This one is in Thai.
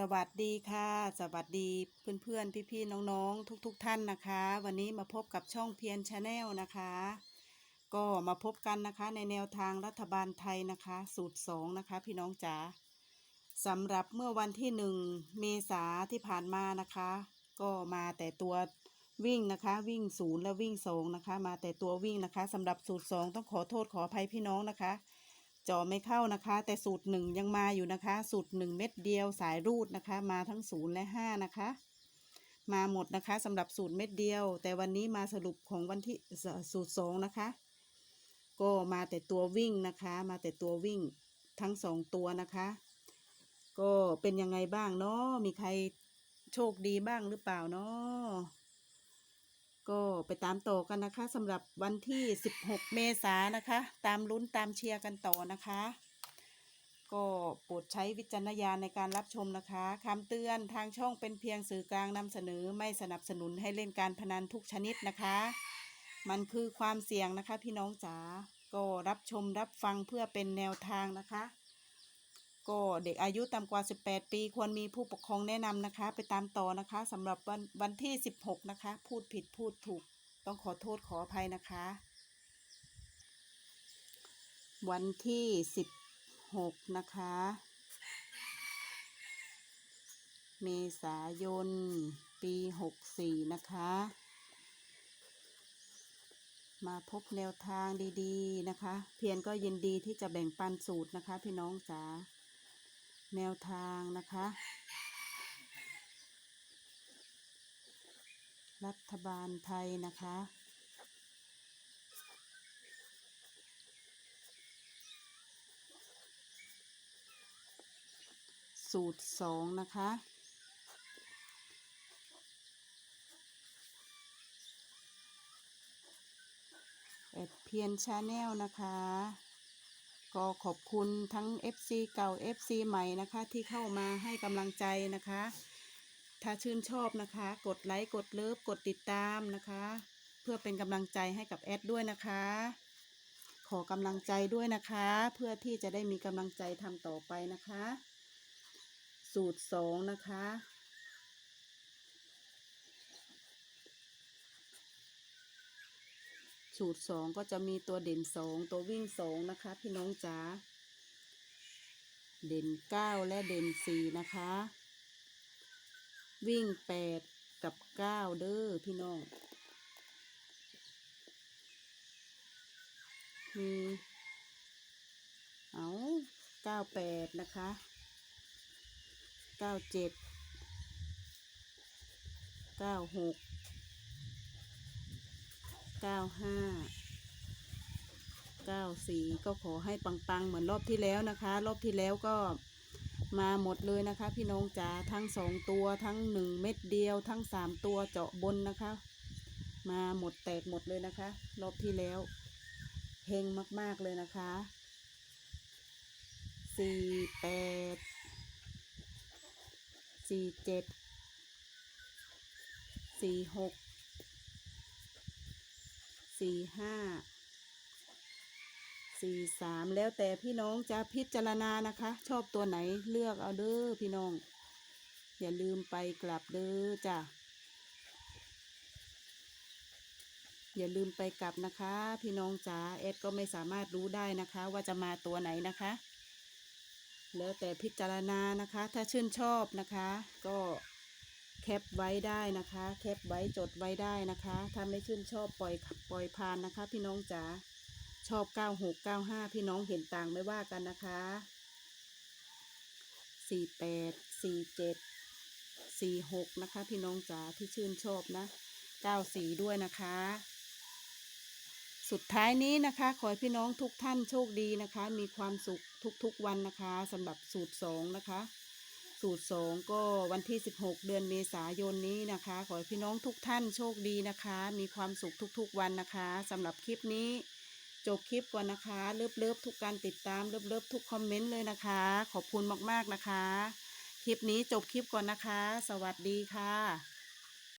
สวัสดีค่ะ สวัสดีเพื่อนๆ พี่ๆ น้องๆ ทุกๆ ท่านนะคะ วันนี้มาพบกับช่องเพียนชาแนลนะคะ ก็มาพบกันนะคะในแนวทางรัฐบาลไทยนะคะ สูตรสองนะคะ พี่น้องจ๋าสำหรับเมื่อวันที่หนึ่งเมษาที่ผ่านมานะคะ ก็มาแต่ตัววิ่งนะคะ วิ่งศูนย์และวิ่งสองนะคะ มาแต่ตัววิ่งนะคะสำหรับสูตรสองต้องขอโทษขออภัยพี่น้องนะคะ จอไม่เข้านะคะ แต่สูตรหนึ่งยังมาอยู่นะคะ สูตรหนึ่งเม็ดเดียวสายรูดนะคะ มาทั้งศูนย์และห้านะคะ มาหมดนะคะสำหรับสูตรเม็ดเดียว แต่วันนี้มาสรุปของวันที่สูตรสองนะคะ ก็มาแต่ตัววิ่งนะคะ มาแต่ตัววิ่งทั้งสองตัวนะคะ ก็เป็นยังไงบ้างเนาะมีใครโชคดีบ้างหรือเปล่าเนาะ ก็ไปตามต่อกันนะคะสำหรับวันที่ 16 เมษายนนะคะ ตามลุ้นตามเชียร์กันต่อนะคะ ก็โปรดใช้วิจารณญาณในการรับชมนะคะคำเตือนทางช่องเป็นเพียงสื่อกลางนำเสนอไม่สนับสนุนให้เล่นการพนันทุกชนิดนะคะ มันคือความเสี่ยงนะคะพี่น้องจ๋าก็รับชมรับฟังเพื่อเป็นแนวทางนะคะ ก็เด็กอายุต่ำกว่า 18 ปี ควรมีผู้ปกครองแนะนำนะคะ ไปตามต่อนะคะสำหรับวันวันที่ 16 นะคะ พูดผิดพูดถูก ต้องขอโทษขออภัยนะคะ วันที่ 16 นะคะ เมษายน ปี 64 นะคะ มาพบแนวทางดีๆนะคะ เพียรก็ยินดีที่จะแบ่งปันสูตรนะคะ พี่น้องจ๋า แนวทางนะคะ รัฐบาลไทยนะคะสูตรสองนะคะ เอ็ดเพียนชาแนลนะคะ ก็ขอบคุณทั้ง FC เก่า FC ใหม่นะคะ ที่เข้ามาให้กำลังใจนะคะ ถ้าชื่นชอบนะคะ กดไลค์กดเลิฟกดติดตามนะคะ เพื่อเป็นกำลังใจให้กับแอดด้วยนะคะ ขอกำลังใจด้วยนะคะ เพื่อที่จะได้มีกำลังใจทำต่อไปนะคะ สูตรสองนะคะ สูตรสองก็จะมีตัวเด่นสองตัววิ่งสองนะคะ พี่น้องจ๋าเด่นเก้าและเด่นสี่นะคะ วิ่งแปดกับเก้าเด้อพี่น้องมีเอาเก้าแปดนะคะเก้าเจ็ดเก้าหก ก้าห้าเก้าสี่ก็ขอให้ปังๆ เหมือนรอบที่แล้วนะคะ รอบที่แล้วก็มาหมดเลยนะคะ พี่น้องจ๋าทั้งสองตัวทั้งหนึ่งเม็ดเดียว ทั้งสามตัวเจาะบนนะคะ มาหมดแตกหมดเลยนะคะ รอบที่แล้วเฮงมากๆเลยนะคะสี่แปดสี่เจ็ดสี่หก สี่ห้าสี่สามแล้วแต่พี่น้องจะพิจารณานะคะ ชอบตัวไหนเลือกเอาเด้อพี่น้อง อย่าลืมไปกลับเด้อจ้ะอย่าลืมไปกลับนะคะ พี่น้องจ๋าเอดก็ไม่สามารถรู้ได้นะคะ ว่าจะมาตัวไหนนะคะ แล้วแต่พิจารณานะคะ ถ้าชื่นชอบนะคะ ก็ แคปไว้ได้นะคะ แคปไว้จดไว้ได้นะคะ ถ้าไม่ชื่นชอบปล่อยปล่อยผ่านนะคะ พี่น้องจ๋าชอบ 96 95 พี่น้องเห็นต่างไม่ว่ากันนะคะ 48 47 46 นะคะ พี่น้องจ๋าที่ชื่นชอบนะ 94 ด้วยนะคะ สุดท้ายนี้นะคะ ขอให้พี่น้องทุกท่านโชคดีนะคะ มีความสุขทุกๆวันนะคะสำหรับสูตรสองนะคะ สูตรสองก็วันที่ 16 เดือนเมษายนนี้นะคะ ขอให้พี่น้องทุกท่านโชคดีนะคะ มีความสุขทุกๆวันนะคะสำหรับคลิปนี้ จบคลิปก่อนนะคะเลิฟเลิฟทุกการติดตามเลิฟเลิฟทุกคอมเมนต์เลยนะคะ ขอบคุณมากๆนะคะ คลิปนี้จบคลิปก่อนนะคะ สวัสดีค่ะ